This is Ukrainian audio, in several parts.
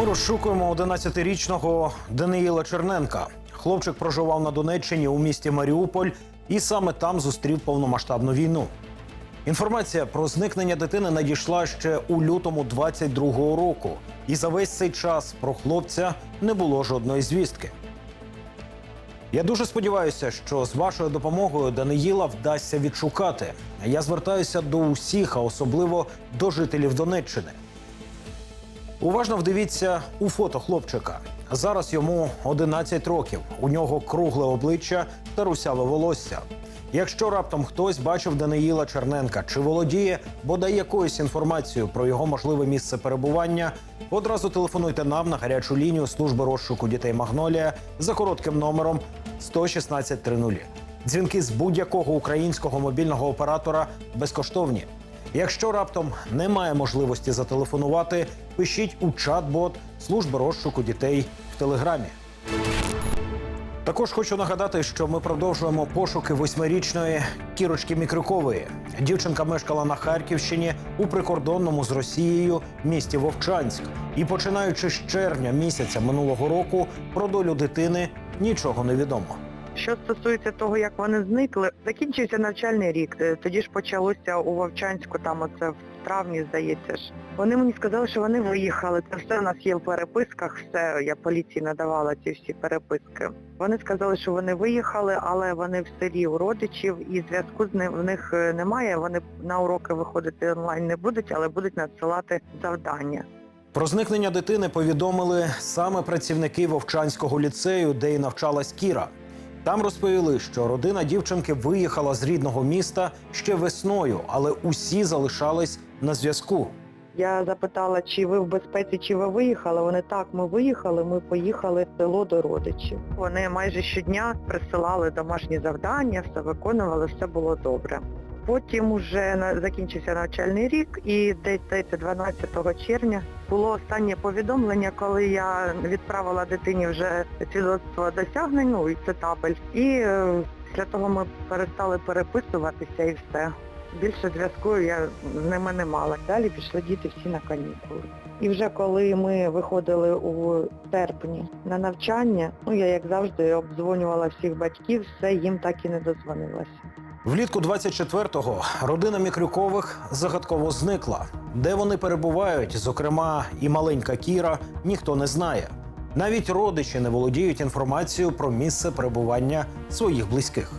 Ми розшукуємо 11-річного Даниїла Черненка. Хлопчик проживав на Донеччині у місті Маріуполь і саме там зустрів повномасштабну війну. Інформація про зникнення дитини надійшла ще у лютому 22-го року, і за весь цей час про хлопця не було жодної звістки. Я дуже сподіваюся, що з вашою допомогою Даниїла вдасться відшукати. Я звертаюся до усіх, а особливо до жителів Донеччини. Уважно вдивіться у фото хлопчика. Зараз йому 11 років. У нього кругле обличчя та русяве волосся. Якщо раптом хтось бачив Даниїла Черненка чи володіє бодай якоюсь інформацією про його можливе місце перебування, одразу телефонуйте нам на гарячу лінію служби розшуку дітей Магнолія за коротким номером 11630. Дзвінки з будь-якого українського мобільного оператора безкоштовні. Якщо раптом немає можливості зателефонувати, пишіть у чат-бот служби розшуку дітей в телеграмі. Також хочу нагадати, що ми продовжуємо пошуки восьмирічної Кірочки Мікрюкової. Дівчинка мешкала на Харківщині у прикордонному з Росією місті Вовчанськ. І починаючи з червня місяця минулого року про долю дитини нічого не відомо. Що стосується того, як вони зникли, закінчився навчальний рік. Е, Тоді ж почалося у Вовчанську, там оце в травні, здається ж. Вони мені сказали, що вони виїхали. Це все у нас є в переписках, все я поліції надавала ці всі переписки. Вони сказали, що вони виїхали, але вони в селі у родичів і зв'язку з ним в них е, немає. Вони на уроки виходити онлайн не будуть, але будуть надсилати завдання. Про зникнення дитини повідомили саме працівники Вовчанського ліцею, де й навчалась Кіра. Там розповіли, що родина дівчинки виїхала з рідного міста ще весною, але усі залишались на зв'язку. Я запитала, чи ви в безпеці, чи ви виїхали. Вони так, ми виїхали, ми поїхали в село до родичів. Вони майже щодня присилали домашні завдання, все виконували, все було добре. Потім уже закінчився навчальний рік і десь 12 червня було останнє повідомлення, коли я відправила дитині вже свідоцтво досягнень, ну і це. І е, після того ми перестали переписуватися і все. Більше зв'язку я з ними не мала. Далі пішли діти всі на канікули. І вже коли ми виходили у серпні на навчання, ну я як завжди обдзвонювала всіх батьків, все їм так і не дозвонилася. Влітку 24-го родина Мікрюкових загадково зникла. Де вони перебувають, зокрема і маленька Кіра, ніхто не знає. Навіть родичі не володіють інформацією про місце перебування своїх близьких.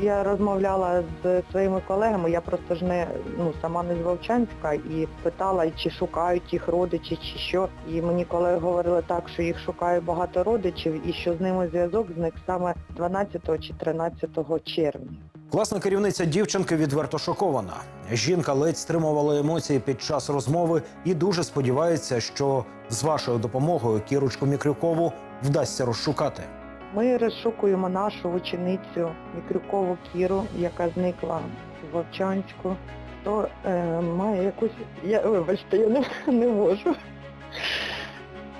Я розмовляла з своїми колегами, я просто ж не ну сама не з Вовчанська і питала, чи шукають їх родичі, чи що. І мені колеги говорили так, що їх шукає багато родичів і що з ними зв'язок зник саме 12 чи 13 червня. Класна керівниця дівчинки відверто шокована. Жінка ледь стримувала емоції під час розмови і дуже сподівається, що з вашою допомогою Кірочку Мікрюкову вдасться розшукати. Ми розшукуємо нашу ученицю Мікрюкову Кіру, яка зникла в Вовчанську. Хто е, має якусь. Я вибачте, я не, не можу.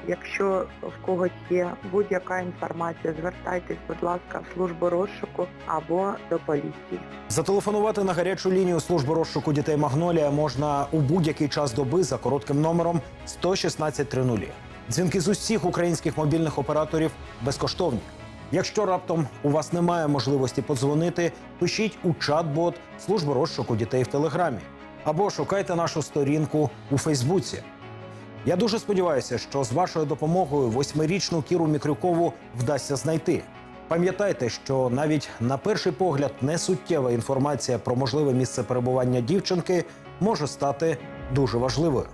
Якщо в когось є будь-яка інформація, звертайтесь, будь ласка, в службу розшуку або до поліції. Зателефонувати на гарячу лінію служби розшуку дітей Магнолія можна у будь-який час доби за коротким номером 11630. Дзвінки з усіх українських мобільних операторів безкоштовні. Якщо раптом у вас немає можливості подзвонити, пишіть у чат-бот служби розшуку дітей в Телеграмі або шукайте нашу сторінку у Фейсбуці. Я дуже сподіваюся, що з вашою допомогою восьмирічну Кіру Мікрюкову вдасться знайти. Пам'ятайте, що навіть на перший погляд несуттєва інформація про можливе місце перебування дівчинки може стати дуже важливою.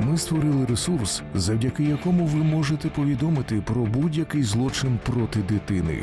Ми створили ресурс, завдяки якому ви можете повідомити про будь-який злочин проти дитини.